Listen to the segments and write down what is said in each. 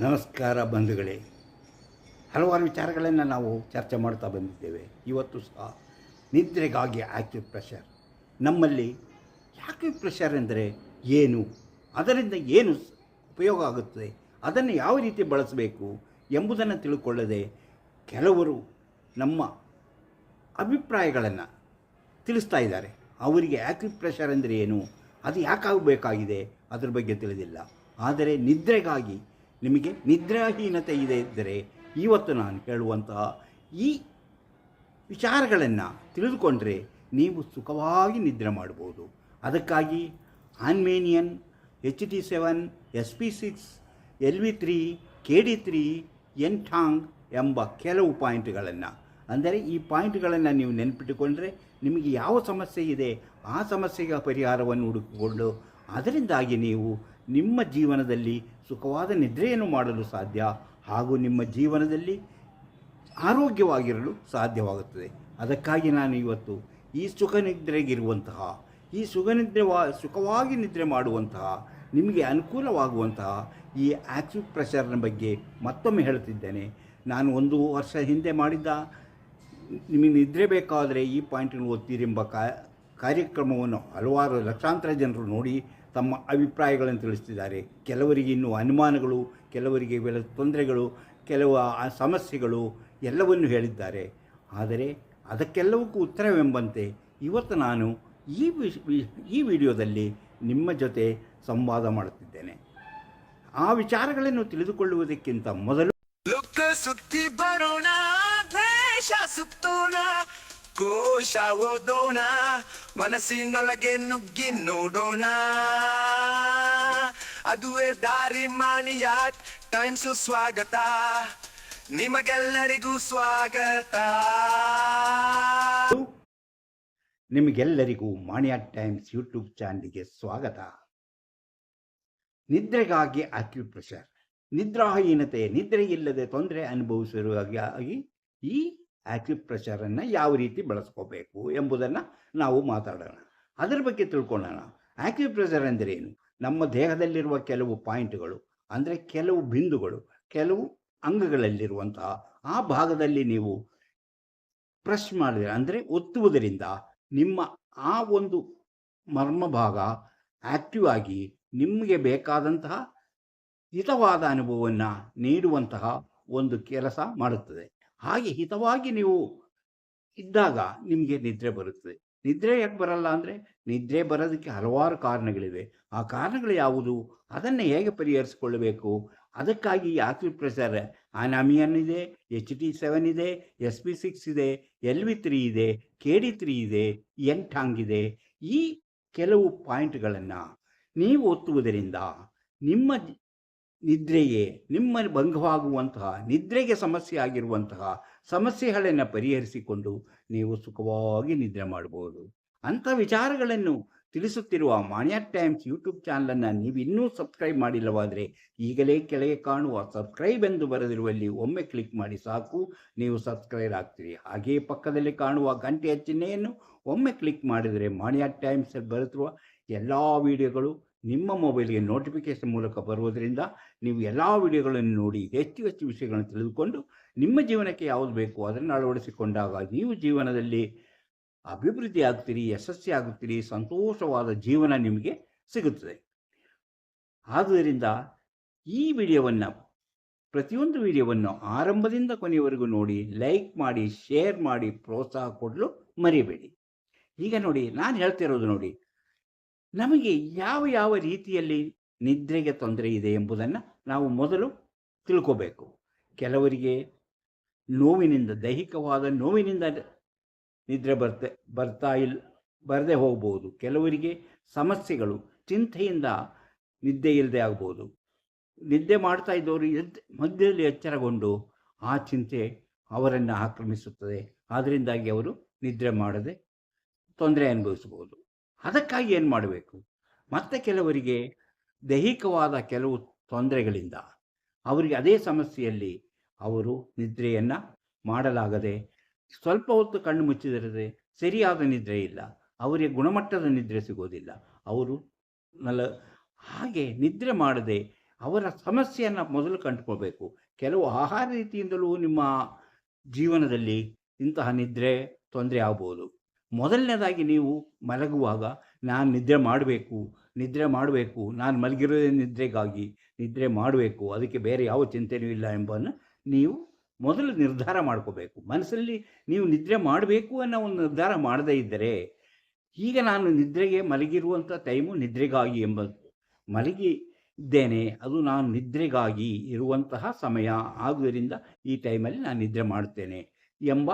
ನಮಸ್ಕಾರ ಬಂಧುಗಳೇ. ಹಲವಾರು ವಿಚಾರಗಳನ್ನು ನಾವು ಚರ್ಚೆ ಮಾಡ್ತಾ ಬಂದಿದ್ದೇವೆ. ಇವತ್ತು ಸಹ ನಿದ್ರೆಗಾಗಿ ಆಕ್ಟಿವ್ ಪ್ರೆಷರ್ ನಮ್ಮಲ್ಲಿ ಆಕ್ಟಿವ್ ಪ್ರೆಷರ್ ಎಂದರೆ ಏನು? ಅದರಿಂದ ಏನು ಉಪಯೋಗ ಆಗುತ್ತದೆ ಅದನ್ನು ಯಾವ ರೀತಿ ಬಳಸಬೇಕು ಎಂಬುದನ್ನು ತಿಳ್ಕೊಳ್ಳದೆ ಕೆಲವರು ನಮ್ಮ ಅಭಿಪ್ರಾಯಗಳನ್ನು ತಿಳಿಸ್ತಾ ಇದ್ದಾರೆ. ಅವರಿಗೆ ಆಕ್ಟಿವ್ ಪ್ರೆಷರ್ ಅಂದರೆ ಏನು? ಅದು ಯಾಕಾಗಬೇಕಾಗಿದೆ? ಅದ್ರ ಬಗ್ಗೆ ತಿಳಿದಿಲ್ಲ. ಆದರೆ ನಿದ್ರೆಗಾಗಿ ನಿಮಗೆ ನಿದ್ರಾಹೀನತೆ ಇದೆ ಇದ್ದರೆ ಇವತ್ತು ನಾನು ಕೇಳುವಂತಹ ಈ ವಿಚಾರಗಳನ್ನು ತಿಳಿದುಕೊಂಡರೆ ನೀವು ಸುಖವಾಗಿ ನಿದ್ರೆ ಮಾಡ್ಬೋದು. ಅದಕ್ಕಾಗಿ Anmian, H T seven, S P six, L V three, K D three Yintang ಎಂಬ ಕೆಲವು ಪಾಯಿಂಟ್ಗಳನ್ನು. ಅಂದರೆ ಈ ಪಾಯಿಂಟ್ಗಳನ್ನು ನೀವು ನೆನಪಿಟ್ಟುಕೊಂಡರೆ ನಿಮಗೆ ಯಾವ ಸಮಸ್ಯೆ ಇದೆ ಆ ಸಮಸ್ಯೆಗೆ ಪರಿಹಾರವನ್ನು ಹುಡುಕಿಕೊಂಡು ಅದರಿಂದಾಗಿ ನೀವು ನಿಮ್ಮ ಜೀವನದಲ್ಲಿ ಸುಖವಾದ ನಿದ್ರೆಯನ್ನು ಮಾಡಲು ಸಾಧ್ಯ ಹಾಗೂ ನಿಮ್ಮ ಜೀವನದಲ್ಲಿ ಆರೋಗ್ಯವಾಗಿರಲು ಸಾಧ್ಯವಾಗುತ್ತದೆ. ಅದಕ್ಕಾಗಿ ನಾನು ಇವತ್ತು ಈ ಸುಖ ನಿದ್ರೆಗಿರುವಂತಹ, ಈ ಸುಖ ನಿದ್ರೆ ಸುಖವಾಗಿ ನಿದ್ರೆ ಮಾಡುವಂತಹ, ನಿಮಗೆ ಅನುಕೂಲವಾಗುವಂತಹ ಈ ಆಕ್ಸಿವ್ ಪ್ರೆಷರ್ನ ಬಗ್ಗೆ ಮತ್ತೊಮ್ಮೆ ಹೇಳುತ್ತಿದ್ದೇನೆ. ನಾನು ಒಂದು ವರ್ಷ ಹಿಂದೆ ಮಾಡಿದ್ದ, ನಿಮಗೆ ನಿದ್ರೆ ಬೇಕಾದರೆ ಈ ಪಾಯಿಂಟನ್ನು ಓದ್ತೀರೆಂಬ ಕಾರ್ಯಕ್ರಮವನ್ನು ಹಲವಾರು ಲಕ್ಷಾಂತರ ಜನರು ನೋಡಿ ತಮ್ಮ ಅಭಿಪ್ರಾಯಗಳನ್ನು ತಿಳಿಸ್ತಿದ್ದಾರೆ. ಕೆಲವರಿಗೆ ಇನ್ನೂ ಅನುಮಾನಗಳು, ಕೆಲವರಿಗೆ ಇವೆಲ್ಲ ತೊಂದರೆಗಳು, ಕೆಲವು ಸಮಸ್ಯೆಗಳು ಎಲ್ಲವನ್ನು ಹೇಳಿದ್ದಾರೆ. ಆದರೆ ಅದಕ್ಕೆಲ್ಲವಕ್ಕೂ ಉತ್ತರವೆಂಬಂತೆ ಇವತ್ತು ನಾನು ಈ ವಿಶ್ ಈ ವಿಡಿಯೋದಲ್ಲಿ ನಿಮ್ಮ ಜೊತೆ ಸಂವಾದ ಮಾಡುತ್ತಿದ್ದೇನೆ. ಆ ವಿಚಾರಗಳನ್ನು ತಿಳಿದುಕೊಳ್ಳುವುದಕ್ಕಿಂತ ಮೊದಲು ಸುತ್ತಿ ಬರೋಣ ಕೋಶ ಮನಸ್ಸಿನೊಳಗೆ ನುಗ್ಗಿ ನೋಡೋಣ. ಅದುವೇ ದಾರಿ ಮಾಣಿಯ ಟೈಮ್ಸ್ ಸ್ವಾಗತ. ನಿಮಗೆಲ್ಲರಿಗೂ ಸ್ವಾಗತ. ನಿಮಗೆಲ್ಲರಿಗೂ ಮಾಣಿಯ ಟೈಮ್ಸ್ ಯೂಟ್ಯೂಬ್ ಚಾನಲ್ಗೆ ಸ್ವಾಗತ. ನಿದ್ರೆಗಾಗಿ ಆಕ್ಯುಪ್ರೆಷರ್ ನಿದ್ರಾಹೀನತೆ ನಿದ್ರೆ ಇಲ್ಲದೆ ತೊಂದರೆ ಅನುಭವಿಸಿರುವಾಗಿ ಈ ಆಕ್ಯುಪ್ರೆಷರನ್ನು ಯಾವ ರೀತಿ ಬಳಸ್ಕೋಬೇಕು ಎಂಬುದನ್ನು ನಾವು ಮಾತಾಡೋಣ. ಅದರ ಬಗ್ಗೆ ತಿಳ್ಕೊಳ್ಳೋಣ. ಆಕ್ಯುಪ್ರೆಷರ್ ಅಂದರೆ ಏನು ನಮ್ಮ ದೇಹದಲ್ಲಿರುವ ಕೆಲವು ಪಾಯಿಂಟ್ಗಳು, ಅಂದರೆ ಕೆಲವು ಬಿಂದುಗಳು, ಕೆಲವು ಅಂಗಗಳಲ್ಲಿರುವಂತಹ ಆ ಭಾಗದಲ್ಲಿ ನೀವು ಪ್ರೆಸ್ ಮಾಡಿದರೆ, ಅಂದರೆ ಒತ್ತುವುದರಿಂದ ನಿಮ್ಮ ಆ ಒಂದು ಮರ್ಮ ಭಾಗ ಆಕ್ಟಿವ್ ಆಗಿ ನಿಮಗೆ ಬೇಕಾದಂತಹ ಹಿತವಾದ ಅನುಭವವನ್ನು ನೀಡುವಂತಹ ಒಂದು ಕೆಲಸ ಮಾಡುತ್ತದೆ. ಹಾಗೆ ಹಿತವಾಗಿ ನೀವು ಇದ್ದಾಗ ನಿಮಗೆ ನಿದ್ರೆ ಬರುತ್ತದೆ ನಿದ್ರೆ ಯಾಕೆ ಬರಲ್ಲ ಅಂದರೆ ನಿದ್ರೆ ಬರೋದಕ್ಕೆ ಹಲವಾರು ಕಾರಣಗಳಿವೆ. ಆ ಕಾರಣಗಳು ಯಾವುದು? ಅದನ್ನು ಹೇಗೆ ಪರಿಹರಿಸಿಕೊಳ್ಳಬೇಕು? ಅದಕ್ಕಾಗಿ ಯಾತ್ರಿ ಪ್ರಸಾರ ಅನಾಮಿಯನ್ ಇದೆ, ಎಚ್ ಟಿ ಸೆವೆನ್ ಇದೆ, ಎಸ್ ಪಿ ಸಿಕ್ಸ್ ಇದೆ, ಎಲ್ ವಿ ತ್ರೀ ಇದೆ, ಕೆ ಡಿ ತ್ರೀ ಇದೆ ಎನ್ ಟಾಂಗ್ ಇದೆ. ಈ ಕೆಲವು ಪಾಯಿಂಟ್ಗಳನ್ನು ನೀವು ಒತ್ತುವುದರಿಂದ ನಿಮ್ಮ ನಿದ್ರೆಗೆ ನಿಮ್ಮ ಭಂಗವಾಗುವಂತಹ, ನಿದ್ರೆಗೆ ಸಮಸ್ಯೆ ಆಗಿರುವಂತಹ ಸಮಸ್ಯೆಗಳನ್ನು ಪರಿಹರಿಸಿಕೊಂಡು ನೀವು ಸುಖವಾಗಿ ನಿದ್ರೆ ಮಾಡಬಹುದು ಅಂಥ ವಿಚಾರಗಳನ್ನು ತಿಳಿಸುತ್ತಿರುವ ಮಾನ್ಯ ಟೈಮ್ಸ್ ಯೂಟ್ಯೂಬ್ ಚಾನಲನ್ನು ನೀವು ಇನ್ನೂ ಸಬ್ಸ್ಕ್ರೈಬ್ ಮಾಡಿಲ್ಲವಾದರೆ ಈಗಲೇ ಕೆಳಗೆ ಕಾಣುವ ಸಬ್ಸ್ಕ್ರೈಬ್ ಎಂದು ಬರೆದಿರುವಲ್ಲಿ ಒಮ್ಮೆ ಕ್ಲಿಕ್ ಮಾಡಿ ಸಾಕು. ನೀವು ಸಬ್ಸ್ಕ್ರೈಬ್ ಆಗ್ತೀರಿ. ಹಾಗೆಯೇ ಪಕ್ಕದಲ್ಲಿ ಕಾಣುವ ಗಂಟೆಯ ಚಿಹ್ನೆಯನ್ನು ಒಮ್ಮೆ ಕ್ಲಿಕ್ ಮಾಡಿದರೆ ಮಾನ್ಯ ಟೈಮ್ಸ್ ಬರುತ್ತಿರುವ ಎಲ್ಲ ವಿಡಿಯೋಗಳು ನಿಮ್ಮ ಮೊಬೈಲ್ಗೆ ನೋಟಿಫಿಕೇಶನ್ ಮೂಲಕ ಬರುವುದರಿಂದ ನೀವು ಎಲ್ಲ ವಿಡಿಯೋಗಳನ್ನು ನೋಡಿ ಹೆಚ್ಚು ಹೆಚ್ಚು ವಿಷಯಗಳನ್ನು ತಿಳಿದುಕೊಂಡು ನಿಮ್ಮ ಜೀವನಕ್ಕೆ ಯಾವುದು ಬೇಕು ಅದನ್ನು ಅಳವಡಿಸಿಕೊಂಡಾಗ ನೀವು ಜೀವನದಲ್ಲಿ ಅಭಿವೃದ್ಧಿ ಆಗ್ತೀರಿ ಯಶಸ್ವಿ ಆಗುತ್ತೀರಿ, ಸಂತೋಷವಾದ ಜೀವನ ನಿಮಗೆ ಸಿಗುತ್ತದೆ. ಆದುದರಿಂದ ಈ ವಿಡಿಯೋವನ್ನು, ಪ್ರತಿಯೊಂದು ವಿಡಿಯೋವನ್ನು ಆರಂಭದಿಂದ ಕೊನೆಯವರೆಗೂ ನೋಡಿ, ಲೈಕ್ ಮಾಡಿ, ಶೇರ್ ಮಾಡಿ, ಪ್ರೋತ್ಸಾಹ ಕೊಡಲು ಮರಿಬೇಡಿ. ಈಗ ನೋಡಿ, ನಾನು ಹೇಳ್ತಿರೋದು ನೋಡಿ, ನಮಗೆ ಯಾವ ಯಾವ ರೀತಿಯಲ್ಲಿ ನಿದ್ರೆಗೆ ತೊಂದರೆ ಇದೆ ಎಂಬುದನ್ನು ನಾವು ಮೊದಲು ತಿಳ್ಕೋಬೇಕು. ಕೆಲವರಿಗೆ ನೋವಿನಿಂದ, ದೈಹಿಕವಾದ ನೋವಿನಿಂದ ನಿದ್ರೆ ಬರ್ತೆ, ಬರ್ತಾ ಇಲ್ಲ ಬರದೆ ಹೋಗ್ಬೋದು. ಕೆಲವರಿಗೆ ಸಮಸ್ಯೆಗಳು, ಚಿಂತೆಯಿಂದ ನಿದ್ದೆ ಇಲ್ಲದೆ ಆಗ್ಬೋದು. ನಿದ್ದೆ ಮಾಡ್ತಾ ಇದ್ದವರು ಎದ್, ಮಧ್ಯದಲ್ಲಿ ಎಚ್ಚರಗೊಂಡು ಆ ಚಿಂತೆ ಅವರನ್ನು ಆಕ್ರಮಿಸುತ್ತದೆ. ಅದರಿಂದಾಗಿ ಅವರು ನಿದ್ರೆ ಮಾಡದೆ ತೊಂದರೆ ಅನುಭವಿಸ್ಬೋದು. ಅದಕ್ಕಾಗಿ ಏನು ಮಾಡಬೇಕು? ಮತ್ತೆ ಕೆಲವರಿಗೆ ದೈಹಿಕವಾದ ಕೆಲವು ತೊಂದರೆಗಳಿಂದ ಅವರಿಗೆ ಅದೇ ಸಮಸ್ಯೆಯಲ್ಲಿ ಅವರು ನಿದ್ರೆಯನ್ನು ಮಾಡಲಾಗದೆ ಸ್ವಲ್ಪ ಹೊತ್ತು ಕಣ್ಣು ಮುಚ್ಚಿದರೆ ಸರಿಯಾದ ನಿದ್ರೆ ಇಲ್ಲ, ಅವರಿಗೆ ಗುಣಮಟ್ಟದ ನಿದ್ರೆ ಸಿಗೋದಿಲ್ಲ. ಅವರು ನಲ ಹಾಗೆ ನಿದ್ರೆ ಮಾಡದೆ ಅವರ ಸಮಸ್ಯೆಯನ್ನು ಮೊದಲು ಕಂಡುಕೊಳ್ಬೇಕು. ಕೆಲವು ಆಹಾರ ರೀತಿಯಿಂದಲೂ ನಿಮ್ಮ ಜೀವನದಲ್ಲಿ ಇಂತಹ ನಿದ್ರೆ ತೊಂದರೆ ಆಗ್ಬೋದು. ಮೊದಲನೇದಾಗಿ ನೀವು ಮಲಗುವಾಗ ನಾನು ನಿದ್ರೆ ಮಾಡಬೇಕು ನಿದ್ರೆ ಮಾಡಬೇಕು, ನಾನು ಮಲಗಿರೋದೇ ನಿದ್ರೆಗಾಗಿ ನಿದ್ರೆ ಮಾಡಬೇಕು, ಅದಕ್ಕೆ ಬೇರೆ ಯಾವ ಚಿಂತೆಯೂ ಇಲ್ಲ ಎಂಬನ್ನು ನೀವು ಮೊದಲು ನಿರ್ಧಾರ ಮಾಡ್ಕೋಬೇಕು. ಮನಸ್ಸಲ್ಲಿ ನೀವು ನಿದ್ರೆ ಮಾಡಬೇಕು ಅನ್ನೋ ಒಂದು ನಿರ್ಧಾರ ಮಾಡದೇ ಇದ್ದರೆ, ಈಗ ನಾನು ನಿದ್ರೆಗೆ ಮಲಗಿರುವಂಥ ಟೈಮು ನಿದ್ರೆಗಾಗಿ ಎಂಬ ಮಲಗಿ ಇದ್ದೇನೆ ಅದು ನಾನು ನಿದ್ರೆಗಾಗಿ ಇರುವಂತಹ ಸಮಯ ಆದುದರಿಂದ ಈ ಟೈಮಲ್ಲಿ ನಾನು ನಿದ್ರೆ ಮಾಡ್ತೇನೆ ಎಂಬ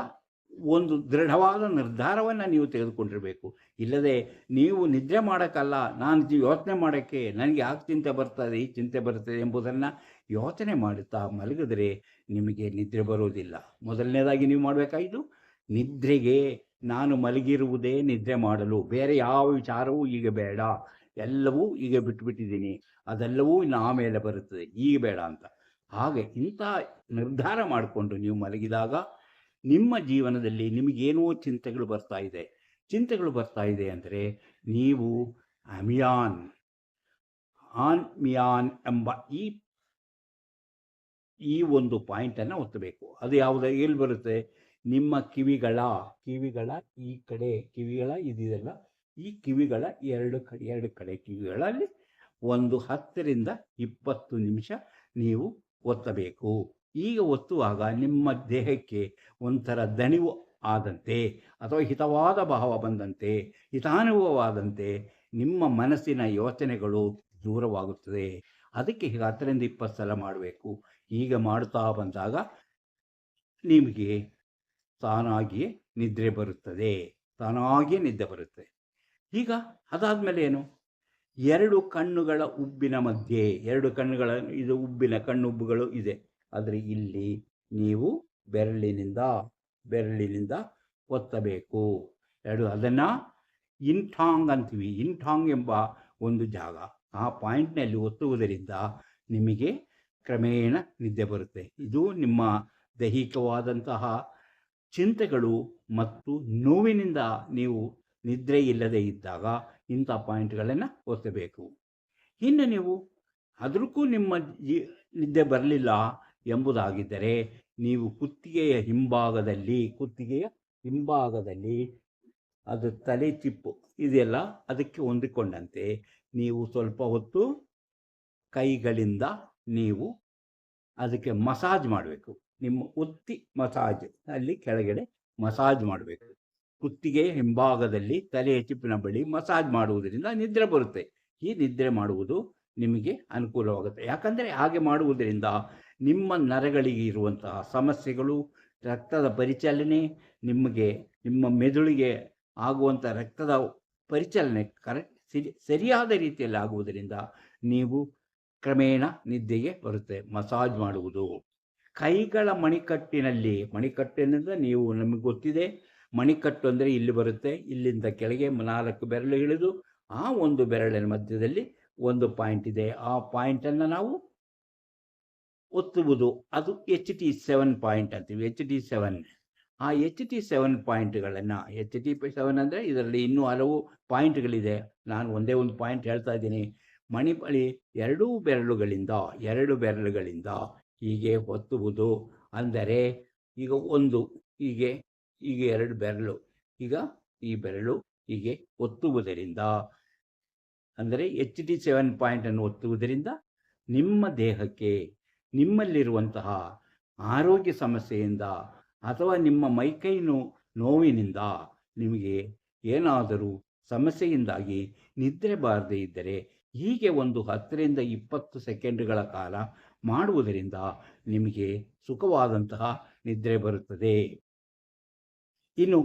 ಒಂದು ದೃಢವಾದ ನಿರ್ಧಾರವನ್ನು ನೀವು ತೆಗೆದುಕೊಂಡಿರಬೇಕು. ಇಲ್ಲದೆ ನೀವು ನಿದ್ರೆ ಮಾಡೋಕ್ಕಲ್ಲ, ನಾನು ಯೋಚನೆ ಮಾಡೋಕ್ಕೆ ನನಗೆ ಯಾಕೆ ಚಿಂತೆ ಬರ್ತದೆ, ಈ ಚಿಂತೆ ಬರ್ತದೆ ಎಂಬುದನ್ನು ಯೋಚನೆ ಮಾಡುತ್ತಾ ಮಲಗಿದ್ರೆ ನಿಮಗೆ ನಿದ್ರೆ ಬರೋದಿಲ್ಲ ಮೊದಲನೇದಾಗಿ ನೀವು ಮಾಡಬೇಕಾಯಿತು ನಿದ್ರೆಗೆ ನಾನು ಮಲಗಿರುವುದೇ ನಿದ್ರೆ ಮಾಡಲು. ಬೇರೆ ಯಾವ ವಿಚಾರವೂ ಈಗ ಬೇಡ. ಎಲ್ಲವೂ ಈಗ ಬಿಟ್ಟುಬಿಟ್ಟಿದ್ದೀನಿ ಅದೆಲ್ಲವೂ ಇನ್ನು ಆಮೇಲೆ ಬರುತ್ತದೆ. ಈಗ ಬೇಡ ಅಂತ. ಹಾಗೆ ಇಂಥ ನಿರ್ಧಾರ ಮಾಡಿಕೊಂಡು ನೀವು ಮಲಗಿದಾಗ ನಿಮ್ಮ ಜೀವನದಲ್ಲಿ ನಿಮಗೇನೋ ಚಿಂತೆಗಳು ಬರ್ತಾ ಇದೆ. ಚಿಂತೆಗಳು ಬರ್ತಾ ಇದೆ ಅಂದರೆ ನೀವು ಅಮಿಯಾನ್ ಆನ್ ಮಿಯಾನ್ ಎಂಬ ಈ ಈ ಒಂದು ಪಾಯಿಂಟನ್ನು ಒತ್ತಬೇಕು. ಅದು ಯಾವುದು, ಎಲ್ಲಿ ಬರುತ್ತೆ? ನಿಮ್ಮ ಕಿವಿಗಳ ಕಿವಿಗಳ ಈ ಕಡೆ ಕಿವಿಗಳ ಇದಿದೆಲ್ಲ, ಈ ಕಿವಿಗಳ ಎರಡು ಕಡೆ ಎರಡು ಕಡೆ ಕಿವಿಗಳಲ್ಲಿ ಒಂದು ಹತ್ತರಿಂದ ಇಪ್ಪತ್ತು ನಿಮಿಷ ನೀವು ಒತ್ತಬೇಕು. ಈಗ ಒತ್ತುವಾಗ ನಿಮ್ಮ ದೇಹಕ್ಕೆ ಒಂಥರ ದಣಿವು ಆದಂತೆ ಅಥವಾ ಹಿತವಾದ ಭಾವ ಬಂದಂತೆ, ಹಿತಾನುಭವವಾದಂತೆ ನಿಮ್ಮ ಮನಸ್ಸಿನ ಯೋಚನೆಗಳು ದೂರವಾಗುತ್ತದೆ. ಅದಕ್ಕೆ ಹೀಗೆ ಹತ್ತರಿಂದ ಇಪ್ಪತ್ತು ಸಲ ಮಾಡಬೇಕು. ಈಗ ಮಾಡುತ್ತಾ ಬಂದಾಗ ನಿಮಗೆ ತಾನಾಗಿಯೇ ನಿದ್ರೆ ಬರುತ್ತದೆ. ತಾನಾಗಿಯೇ ನಿದ್ದೆ ಬರುತ್ತೆ. ಈಗ ಅದಾದಮೇಲೆ ಏನು? ಎರಡು ಕಣ್ಣುಗಳ ಉಬ್ಬಿನ ಮಧ್ಯೆ, ಎರಡು ಕಣ್ಣುಗಳ, ಇದು ಉಬ್ಬಿನ ಕಣ್ಣುಬ್ಬುಗಳು ಇದೆ. ಆದರೆ ಇಲ್ಲಿ ನೀವು ಬೆರಳಿನಿಂದ ಬೆರಳಿನಿಂದ ಒತ್ತಬೇಕು. ಎರಡು, ಅದನ್ನು ಇಂಠಾಂಗ್ ಅಂತೀವಿ. ಇಂಠಾಂಗ್ ಎಂಬ ಒಂದು ಜಾಗ. ಆ ಪಾಯಿಂಟ್ನಲ್ಲಿ ಒತ್ತುವುದರಿಂದ ನಿಮಗೆ ಕ್ರಮೇಣ ನಿದ್ದೆ ಬರುತ್ತೆ. ಇದು ನಿಮ್ಮ ದೈಹಿಕವಾದಂತಹ ಚಿಂತೆಗಳು ಮತ್ತು ನೋವಿನಿಂದ ನೀವು ನಿದ್ರೆ ಇಲ್ಲದೆ ಇದ್ದಾಗ ಇಂಥ ಪಾಯಿಂಟ್ಗಳನ್ನು ಒತ್ತಬೇಕು. ಇನ್ನು ನೀವು ಅದಕ್ಕೂ ನಿಮ್ಮ ನಿದ್ದೆ ಬರಲಿಲ್ಲ ಎಂಬುದಾಗಿದ್ದರೆ ನೀವು ಕುತ್ತಿಗೆಯ ಹಿಂಭಾಗದಲ್ಲಿ ಕುತ್ತಿಗೆಯ ಹಿಂಭಾಗದಲ್ಲಿ ಅದು ತಲೆ ಚಿಪ್ಪು ಇದೆಲ್ಲ ಅದಕ್ಕೆ ಹೊಂದಿಕೊಂಡಂತೆ. ನೀವು ಸ್ವಲ್ಪ ಹೊತ್ತು ಕೈಗಳಿಂದ ನೀವು ಅದಕ್ಕೆ ಮಸಾಜ್ ಮಾಡಬೇಕು. ನಿಮ್ಮ ಉತ್ತಿ ಮಸಾಜ್ ಅಲ್ಲಿ ಕೆಳಗಡೆ ಮಸಾಜ್ ಮಾಡಬೇಕು. ಕುತ್ತಿಗೆ ಹಿಂಭಾಗದಲ್ಲಿ ತಲೆಯ ಚಿಪ್ಪಿನ ಬಳಿ ಮಸಾಜ್ ಮಾಡುವುದರಿಂದ ನಿದ್ರೆ ಬರುತ್ತೆ. ಈ ನಿದ್ರೆ ಮಾಡುವುದು ನಿಮಗೆ ಅನುಕೂಲವಾಗುತ್ತೆ. ಯಾಕಂದರೆ ಹಾಗೆ ಮಾಡುವುದರಿಂದ ನಿಮ್ಮ ನರಗಳಿಗೆ ಇರುವಂತಹ ಸಮಸ್ಯೆಗಳು, ರಕ್ತದ ಪರಿಚಲನೆ, ನಿಮಗೆ, ನಿಮ್ಮ ಮೆದುಳಿಗೆ ಆಗುವಂಥ ರಕ್ತದ ಪರಿಚಲನೆ ಕರೆಕ್ಟ್ ಸರಿ ಸರಿಯಾದ ರೀತಿಯಲ್ಲಿ ಆಗುವುದರಿಂದ ನೀವು ಕ್ರಮೇಣ ನಿದ್ದೆಗೆ ಬರುತ್ತೆ, ಮಸಾಜ್ ಮಾಡುವುದು. ಕೈಗಳ ಮಣಿಕಟ್ಟಿನಲ್ಲಿ ಮಣಿಕಟ್ಟಿನಿಂದ ನೀವು ನಮಗೆ ಗೊತ್ತಿದೆ, ಮಣಿಕಟ್ಟು ಅಂದರೆ ಇಲ್ಲಿ ಬರುತ್ತೆ, ಇಲ್ಲಿಂದ ಕೆಳಗೆ ನಾಲ್ಕು ಬೆರಳು ಇಳಿದು ಆ ಒಂದು ಬೆರಳಿನ ಮಧ್ಯದಲ್ಲಿ ಒಂದು ಪಾಯಿಂಟ್ ಇದೆ. ಆ ಪಾಯಿಂಟನ್ನು ನಾವು ಒತ್ತುವುದು, ಅದು ಎಚ್ ಟಿ ಸೆವೆನ್ ಪಾಯಿಂಟ್ ಅಂತೀವಿ ಎಚ್ ಟಿ ಸೆವೆನ್ ಆ ಎಚ್ ಟಿ ಸೆವೆನ್ ಪಾಯಿಂಟ್ಗಳನ್ನು ಎಚ್ ಟಿ ಸೆವೆನ್ ಅಂದರೆ ಇದರಲ್ಲಿ ಇನ್ನೂ ಹಲವು ಪಾಯಿಂಟ್ಗಳಿದೆ ನಾನು ಒಂದೇ ಒಂದು ಪಾಯಿಂಟ್ ಹೇಳ್ತಾ ಇದ್ದೀನಿ. ಮಣಿಪಳಿ ಎರಡೂ ಬೆರಳುಗಳಿಂದ, ಎರಡು ಬೆರಳುಗಳಿಂದ ಹೀಗೆ ಒತ್ತುವುದು. ಅಂದರೆ ಈಗ ಒಂದು, ಹೀಗೆ ಈಗ ಎರಡು ಬೆರಳು. ಈಗ ಈ ಬೆರಳು ಹೀಗೆ ಒತ್ತುವುದರಿಂದ, ಅಂದರೆ ಎಚ್ ಟಿ ಸೆವೆನ್ ಪಾಯಿಂಟನ್ನು ಒತ್ತುವುದರಿಂದ ನಿಮ್ಮ ದೇಹಕ್ಕೆ ನಿಮ್ಮಲ್ಲಿರುವಂತಹ ಆರೋಗ್ಯ ಸಮಸ್ಯೆಯಿಂದ ಅಥವಾ ನಿಮ್ಮ ಮೈಕೈ ನೋವಿನಿಂದ ನಿಮಗೆ ಏನಾದರೂ ಸಮಸ್ಯೆಯಿಂದಾಗಿ ನಿದ್ರೆ ಬಾರದೇ ಇದ್ದರೆ ಹೀಗೆ ಒಂದು ಹತ್ತರಿಂದ ಇಪ್ಪತ್ತು ಸೆಕೆಂಡ್ಗಳ ಕಾಲ ಮಾಡುವುದರಿಂದ ನಿಮಗೆ ಸುಖವಾದಂತಹ ನಿದ್ರೆ ಬರುತ್ತದೆ. ಇನ್ನು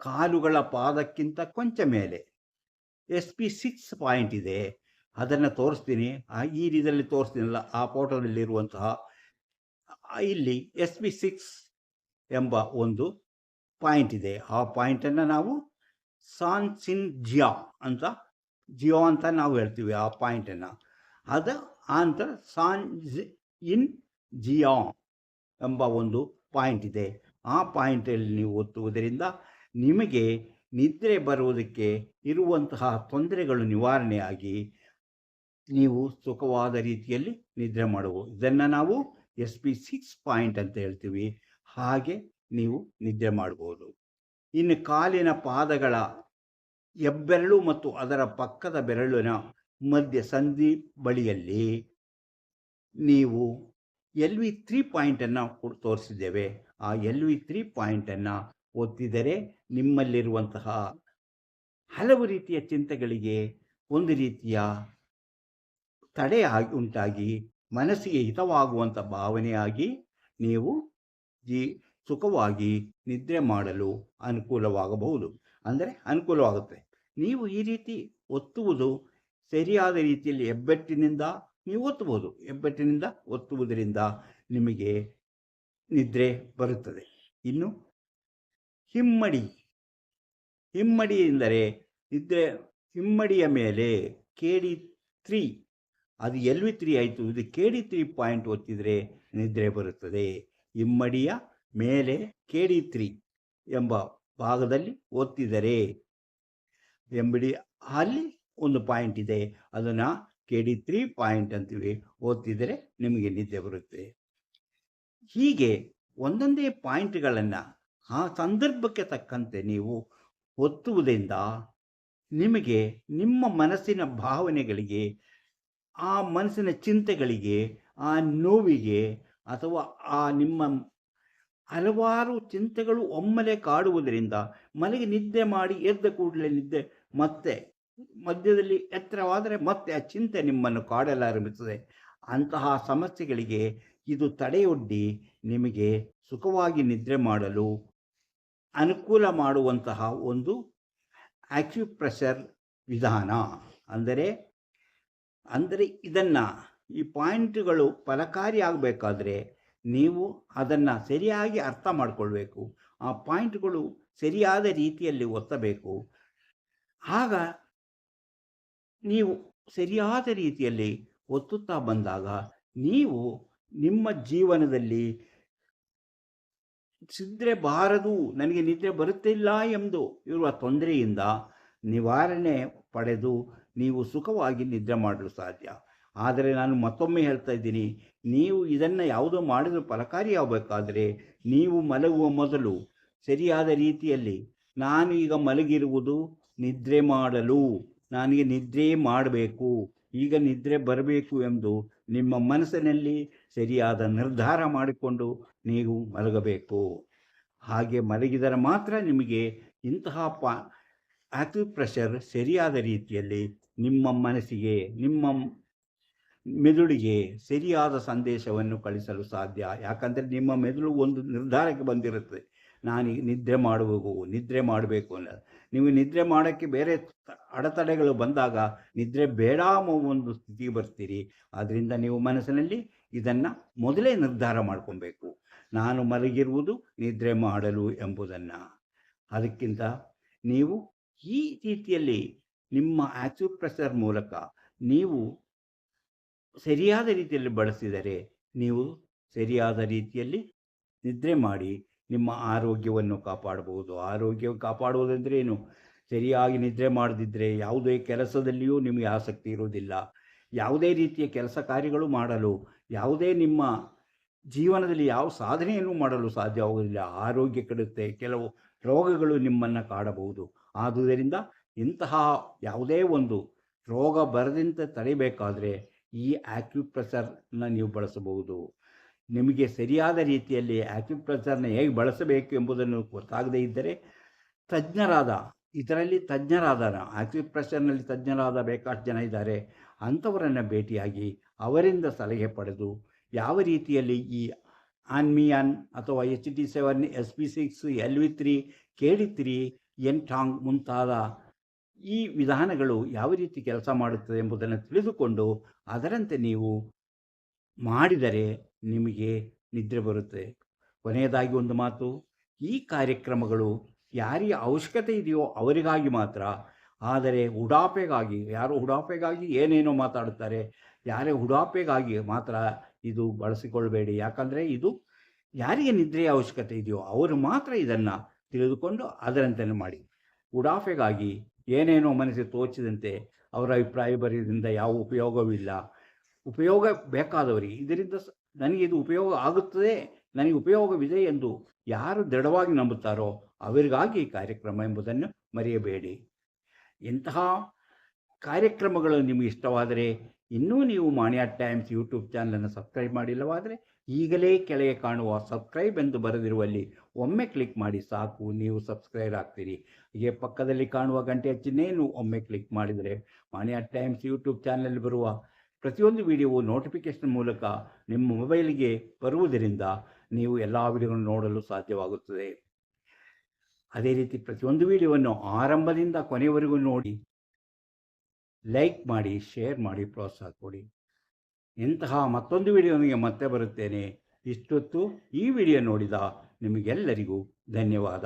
ಕಾಲುಗಳ ಪಾದಕ್ಕಿಂತ ಕೊಂಚ ಮೇಲೆ ಎಸ್ ಪಿ ಸಿಕ್ಸ್ ಪಾಯಿಂಟ್ ಇದೆ. ಅದನ್ನು ತೋರಿಸ್ತೀನಿ. ಈ ರೀತಿಯಲ್ಲಿ ತೋರಿಸ್ತೀನಲ್ಲ, ಆ ಫೋಟೋದಲ್ಲಿರುವಂತಹ ಇಲ್ಲಿ ಎಸ್ ಪಿ ಸಿಕ್ಸ್ ಎಂಬ ಒಂದು ಪಾಯಿಂಟ್ ಇದೆ. ಆ ಪಾಯಿಂಟನ್ನು ನಾವು ಸಾನ್ ಸಿನ್ ಜಿಯಾ ಅಂತ ಜಿಯೋ ಅಂತ ನಾವು ಹೇಳ್ತೀವಿ ಆ ಪಾಯಿಂಟನ್ನು ಅದು ಆನಂತರ ಸಾನ್ ಇನ್ ಜಿಯಾ ಎಂಬ ಒಂದು ಪಾಯಿಂಟ್ ಇದೆ. ಆ ಪಾಯಿಂಟಲ್ಲಿ ನೀವು ಒತ್ತುವುದರಿಂದ ನಿಮಗೆ ನಿದ್ರೆ ಬರುವುದಕ್ಕೆ ಇರುವಂತಹ ತೊಂದರೆಗಳು ನಿವಾರಣೆಯಾಗಿ ನೀವು ಸುಖವಾದ ರೀತಿಯಲ್ಲಿ ನಿದ್ರೆ ಮಾಡುವ. ಇದನ್ನು ನಾವು ಎಸ್ ಪಿ ಸಿಕ್ಸ್ ಪಾಯಿಂಟ್ ಅಂತ ಹೇಳ್ತೀವಿ. ಹಾಗೆ ನೀವು ನಿದ್ರೆ ಮಾಡಬಹುದು ಇನ್ನು ಕಾಲಿನ ಪಾದಗಳ ಹೆಬ್ಬೆರಳು ಮತ್ತು ಅದರ ಪಕ್ಕದ ಬೆರಳಿನ ಮಧ್ಯ ಸಂಧಿ ಬಳಿಯಲ್ಲಿ ನೀವು ಎಲ್ ವಿ ತ್ರೀ ಪಾಯಿಂಟನ್ನು ತೋರಿಸಿದ್ದೇವೆ. ಆ ಎಲ್ ವಿ ತ್ರೀ ಪಾಯಿಂಟನ್ನು ಒತ್ತಿದರೆ ನಿಮ್ಮಲ್ಲಿರುವಂತಹ ಹಲವು ರೀತಿಯ ಚಿಂತೆಗಳಿಗೆ ಒಂದು ರೀತಿಯ ತಡೆ ಆಗಿ ಉಂಟಾಗಿ ಮನಸ್ಸಿಗೆ ಹಿತವಾಗುವಂಥ ಭಾವನೆಯಾಗಿ ನೀವು ಜೀ ಸುಖವಾಗಿ ನಿದ್ರೆ ಮಾಡಲು ಅನುಕೂಲವಾಗಬಹುದು. ಅಂದರೆ ಅನುಕೂಲವಾಗುತ್ತೆ. ನೀವು ಈ ರೀತಿ ಒತ್ತುವುದು ಸರಿಯಾದ ರೀತಿಯಲ್ಲಿ ಹೆಬ್ಬೆಟ್ಟಿನಿಂದ ನೀವು ಒತ್ತಬಹುದು ಹೆಬ್ಬೆಟ್ಟಿನಿಂದ ಒತ್ತುವುದರಿಂದ ನಿಮಗೆ ನಿದ್ರೆ ಬರುತ್ತದೆ. ಇನ್ನು ಹಿಮ್ಮಡಿ. ಹಿಮ್ಮಡಿ ಎಂದರೆ ನಿದ್ರೆ, ಹಿಮ್ಮಡಿಯ ಮೇಲೆ ಕೇಡಿ ತ್ರೀ. ಅದು ಎಲ್ ವಿ ತ್ರೀ ಆಯಿತು? ಇದು ಕೆ ಡಿ ತ್ರೀ ಪಾಯಿಂಟ್ ಒತ್ತಿದರೆ ನಿದ್ರೆ ಬರುತ್ತದೆ. ಇಮ್ಮಡಿಯ ಮೇಲೆ ಕೆ ಡಿ ತ್ರೀ ಎಂಬ ಭಾಗದಲ್ಲಿ ಒತ್ತಿದರೆ ಎಂಬಡಿ ಅಲ್ಲಿ ಒಂದು ಪಾಯಿಂಟ್ ಇದೆ. ಅದನ್ನು ಕೆ ಡಿ ತ್ರೀ ಪಾಯಿಂಟ್ ಅಂತೀವಿ. ಓದ್ತಿದ್ರೆ ನಿಮಗೆ ನಿದ್ದೆ ಬರುತ್ತೆ. ಹೀಗೆ ಒಂದೊಂದೇ ಪಾಯಿಂಟ್ಗಳನ್ನು ಆ ಸಂದರ್ಭಕ್ಕೆ ತಕ್ಕಂತೆ ನೀವು ಒತ್ತುವುದರಿಂದ ನಿಮಗೆ ನಿಮ್ಮ ಮನಸ್ಸಿನ ಭಾವನೆಗಳಿಗೆ ಆ ಮನಸ್ಸಿನ ಚಿಂತೆಗಳಿಗೆ, ಆ ನೋವಿಗೆ ಅಥವಾ ಆ ನಿಮ್ಮ ಹಲವಾರು ಚಿಂತೆಗಳು ಒಮ್ಮೆಲೆ ಕಾಡುವುದರಿಂದ ಮನೆಗೆ ನಿದ್ದೆ ಮಾಡಿ ಎದ್ದ ಕೂಡಲೇ ನಿದ್ದೆ, ಮತ್ತೆ ಮಧ್ಯದಲ್ಲಿ ಎತ್ತರವಾದರೆ ಮತ್ತೆ ಆ ಚಿಂತೆ ನಿಮ್ಮನ್ನು ಕಾಡಲಾರಂಭಿಸುತ್ತದೆ. ಅಂತಹ ಸಮಸ್ಯೆಗಳಿಗೆ ಇದು ತಡೆಯೊಡ್ಡಿ ನಿಮಗೆ ಸುಖವಾಗಿ ನಿದ್ರೆ ಮಾಡಲು ಅನುಕೂಲ ಮಾಡುವಂತಹ ಒಂದು ಆಕ್ಯುಪ್ರೆಷರ್ ವಿಧಾನ. ಅಂದರೆ ಅಂದರೆ ಇದನ್ನು ಈ ಪಾಯಿಂಟ್ಗಳು ಫಲಕಾರಿಯಾಗಬೇಕಾದ್ರೆ ನೀವು ಅದನ್ನು ಸರಿಯಾಗಿ ಅರ್ಥ ಮಾಡಿಕೊಳ್ಬೇಕು. ಆ ಪಾಯಿಂಟ್ಗಳು ಸರಿಯಾದ ರೀತಿಯಲ್ಲಿ ಒತ್ತಬೇಕು. ಆಗ ನೀವು ಸರಿಯಾದ ರೀತಿಯಲ್ಲಿ ಒತ್ತುತ್ತಾ ಬಂದಾಗ ನೀವು ನಿಮ್ಮ ಜೀವನದಲ್ಲಿ ಸಿದ್ರೆ ಬಾರದು, ನನಗೆ ನಿದ್ರೆ ಬರುತ್ತಿಲ್ಲ ಎಂದು ಇರುವ ತೊಂದರೆಯಿಂದ ನಿವಾರಣೆ ಪಡೆದು ನೀವು ಸುಖವಾಗಿ ನಿದ್ರೆ ಮಾಡಲು ಸಾಧ್ಯ. ಆದರೆ ನಾನು ಮತ್ತೊಮ್ಮೆ ಹೇಳ್ತಾ ಇದ್ದೀನಿ, ನೀವು ಇದನ್ನು ಯಾವುದೋ ಮಾಡಿದರೂ ಫಲಕಾರಿಯಾಗಬೇಕಾದರೆ ನೀವು ಮಲಗುವ ಮೊದಲು ಸರಿಯಾದ ರೀತಿಯಲ್ಲಿ ನಾನು ಈಗ ಮಲಗಿರುವುದು ನಿದ್ರೆ ಮಾಡಲು, ನನಗೆ ನಿದ್ರೆ ಮಾಡಬೇಕು, ಈಗ ನಿದ್ರೆ ಬರಬೇಕು ಎಂದು ನಿಮ್ಮ ಮನಸ್ಸಿನಲ್ಲಿ ಸರಿಯಾದ ನಿರ್ಧಾರ ಮಾಡಿಕೊಂಡು ನೀವು ಮಲಗಬೇಕು. ಹಾಗೆ ಮಲಗಿದರೆ ಮಾತ್ರ ನಿಮಗೆ ಇಂತಹ ಪಾ ಪ್ರೆಷರ್ ಸರಿಯಾದ ರೀತಿಯಲ್ಲಿ ನಿಮ್ಮ ಮನಸ್ಸಿಗೆ, ನಿಮ್ಮ ಮೆದುಳಿಗೆ ಸರಿಯಾದ ಸಂದೇಶವನ್ನು ಕಳಿಸಲು ಸಾಧ್ಯ. ಯಾಕಂದರೆ ನಿಮ್ಮ ಮೆದುಳು ಒಂದು ನಿರ್ಧಾರಕ್ಕೆ ಬಂದಿರುತ್ತದೆ ನಾನು ನಿದ್ರೆ ಮಾಡಬೇಕು ನಿದ್ರೆ ಮಾಡಬೇಕು ಅನ್ನೋದು ನೀವು ನಿದ್ರೆ ಮಾಡೋಕ್ಕೆ ಬೇರೆ ಅಡೆತಡೆಗಳು ಬಂದಾಗ ನಿದ್ರೆ ಬೇಡ ಒಂದು ಸ್ಥಿತಿಗೆ ಬರ್ತೀರಿ. ಆದ್ದರಿಂದ ನೀವು ಮನಸ್ಸಿನಲ್ಲಿ ಇದನ್ನು ಮೊದಲೇ ನಿರ್ಧಾರ ಮಾಡ್ಕೊಬೇಕು. ನಾನು ಮಲಗಿರುವುದು ನಿದ್ರೆ ಮಾಡಲು ಎಂಬುದನ್ನು. ಅದಕ್ಕಿಂತ ನೀವು ಈ ರೀತಿಯಲ್ಲಿ ನಿಮ್ಮ ಆಕ್ಯುಪ್ರೆಷರ್ ಮೂಲಕ ನೀವು ಸರಿಯಾದ ರೀತಿಯಲ್ಲಿ ಬಳಸಿದರೆ ನೀವು ಸರಿಯಾದ ರೀತಿಯಲ್ಲಿ ನಿದ್ರೆ ಮಾಡಿ ನಿಮ್ಮ ಆರೋಗ್ಯವನ್ನು ಕಾಪಾಡಬಹುದು. ಆರೋಗ್ಯ ಕಾಪಾಡುವುದಂದ್ರೆ ಏನು? ಸರಿಯಾಗಿ ನಿದ್ರೆ ಮಾಡದಿದ್ದರೆ ಯಾವುದೇ ಕೆಲಸದಲ್ಲಿಯೂ ನಿಮಗೆ ಆಸಕ್ತಿ ಇರುವುದಿಲ್ಲ. ಯಾವುದೇ ರೀತಿಯ ಕೆಲಸ ಕಾರ್ಯಗಳು ಮಾಡಲು, ಯಾವುದೇ ನಿಮ್ಮ ಜೀವನದಲ್ಲಿ ಯಾವ ಸಾಧನೆಯನ್ನು ಮಾಡಲು ಸಾಧ್ಯವಾಗುವುದಿಲ್ಲ. ಆರೋಗ್ಯ ಕೆಡುತ್ತೆ, ಕೆಲವು ರೋಗಗಳು ನಿಮ್ಮನ್ನು ಕಾಡಬಹುದು. ಆದುದರಿಂದ ಇಂತಹ ಯಾವುದೇ ಒಂದು ರೋಗ ಬರದಂತೆ ತಡೆಯಬೇಕಾದರೆ ಈ ಆಕ್ಯುಪ್ರೆಸರ್ನ ನೀವು ಬಳಸಬಹುದು. ನಿಮಗೆ ಸರಿಯಾದ ರೀತಿಯಲ್ಲಿ ಆಕ್ಯುಪ್ರೆಸರ್ನ ಹೇಗೆ ಬಳಸಬೇಕು ಎಂಬುದನ್ನು ಗೊತ್ತಾಗದೇ ಇದ್ದರೆ ತಜ್ಞರಾದ, ಇದರಲ್ಲಿ ತಜ್ಞರಾದ ಆಕ್ಯುಪ್ರೆಸರ್ನಲ್ಲಿ ತಜ್ಞರಾದ ಬೇಕಾಷ್ಟು ಜನ ಇದ್ದಾರೆ. ಅಂಥವರನ್ನು ಭೇಟಿಯಾಗಿ ಅವರಿಂದ ಸಲಹೆ ಪಡೆದು ಯಾವ ರೀತಿಯಲ್ಲಿ ಈ ಆನ್ಮಿಯಾನ್ ಅಥವಾ H T seven S P six L V three K D three Yintang ಮುಂತಾದ ಈ ವಿಧಾನಗಳು ಯಾವ ರೀತಿ ಕೆಲಸ ಮಾಡುತ್ತದೆ ಎಂಬುದನ್ನು ತಿಳಿದುಕೊಂಡು ಅದರಂತೆ ನೀವು ಮಾಡಿದರೆ ನಿಮಗೆ ನಿದ್ರೆ ಬರುತ್ತೆ. ಕೊನೆಯದಾಗಿ ಒಂದು ಮಾತು, ಈ ಕಾರ್ಯಕ್ರಮಗಳು ಯಾರಿಗೆ ಅವಶ್ಯಕತೆ ಇದೆಯೋ ಅವರಿಗಾಗಿ ಮಾತ್ರ, ಆದರೆ ಉಡಾಪೆಗಾಗಿ, ಯಾರು ಉಡಾಪೆಗಾಗಿ ಏನೇನೋ ಮಾತಾಡುತ್ತಾರೆ, ಯಾರೇ ಉಡಾಪೆಗಾಗಿ ಮಾತ್ರ ಇದು ಬಳಸಿಕೊಳ್ಬೇಡಿ ಯಾಕಂದರೆ ಇದು ಯಾರಿಗೆ ನಿದ್ರೆಯ ಅವಶ್ಯಕತೆ ಇದೆಯೋ ಅವರು ಮಾತ್ರ ಇದನ್ನು ತಿಳಿದುಕೊಂಡು ಅದರಂತೆ ಮಾಡಿ. ಉಡಾಫೆಗಾಗಿ ಏನೇನೋ ಮನಸ್ಸಿಗೆ ತೋಚಿದಂತೆ ಅವರ ಅಭಿಪ್ರಾಯ ಬರೆಯೋದ್ರಿಂದ ಯಾವ ಉಪಯೋಗವಿಲ್ಲ ಉಪಯೋಗ ಬೇಕಾದವರಿಗೆ, ಇದರಿಂದ ನನಗೆ ಇದು ಉಪಯೋಗ ಆಗುತ್ತದೆ, ನನಗೆ ಉಪಯೋಗವಿದೆ ಎಂದು ಯಾರು ದೃಢವಾಗಿ ನಂಬುತ್ತಾರೋ ಅವರಿಗಾಗಿ ಈ ಕಾರ್ಯಕ್ರಮ ಎಂಬುದನ್ನು ಮರೆಯಬೇಡಿ. ಇಂತಹ ಕಾರ್ಯಕ್ರಮಗಳು ನಿಮಗೆ ಇಷ್ಟವಾದರೆ ಇನ್ನೂ ನೀವು ಮಾಣಿಯಾ ಟೈಮ್ಸ್ ಯೂಟ್ಯೂಬ್ ಚಾನಲನ್ನು ಸಬ್ಸ್ಕ್ರೈಬ್ ಮಾಡಿಲ್ಲವಾದರೆ ಈಗಲೇ ಕೆಳಗೆ ಕಾಣುವ ಸಬ್ಸ್ಕ್ರೈಬ್ ಎಂದು ಬರೆದಿರುವಲ್ಲಿ ಒಮ್ಮೆ ಕ್ಲಿಕ್ ಮಾಡಿ ಸಾಕು, ನೀವು ಸಬ್ಸ್ಕ್ರೈಬ್ ಆಗ್ತೀರಿ. ಹೀಗೆ ಪಕ್ಕದಲ್ಲಿ ಕಾಣುವ ಗಂಟೆಯ ಚಿಹ್ನೆಯನ್ನು ಒಮ್ಮೆ ಕ್ಲಿಕ್ ಮಾಡಿದರೆ ಮಾನ್ಯ ಟೈಮ್ಸ್ ಯೂಟ್ಯೂಬ್ ಚಾನಲ್ ಬರುವ ಪ್ರತಿಯೊಂದು ವಿಡಿಯೋವು ನೋಟಿಫಿಕೇಶನ್ ಮೂಲಕ ನಿಮ್ಮ ಮೊಬೈಲ್ಗೆ ಬರುವುದರಿಂದ ನೀವು ಎಲ್ಲ ವಿಡಿಯೋಗಳನ್ನು ನೋಡಲು ಸಾಧ್ಯವಾಗುತ್ತದೆ. ಅದೇ ರೀತಿ ಪ್ರತಿಯೊಂದು ವಿಡಿಯೋವನ್ನು ಆರಂಭದಿಂದ ಕೊನೆಯವರೆಗೂ ನೋಡಿ ಲೈಕ್ ಮಾಡಿ ಶೇರ್ ಮಾಡಿ, ಪ್ರೋತ್ಸಾಹ ಕೊಡಿ. ಇಂತಹ ಮತ್ತೊಂದು ವಿಡಿಯೋನಿಗೆ ಮತ್ತೆ ಬರುತ್ತೇನೆ. ಇಷ್ಟೊತ್ತು ಈ ವಿಡಿಯೋ ನೋಡಿದ ನಿಮಗೆಲ್ಲರಿಗೂ ಧನ್ಯವಾದ.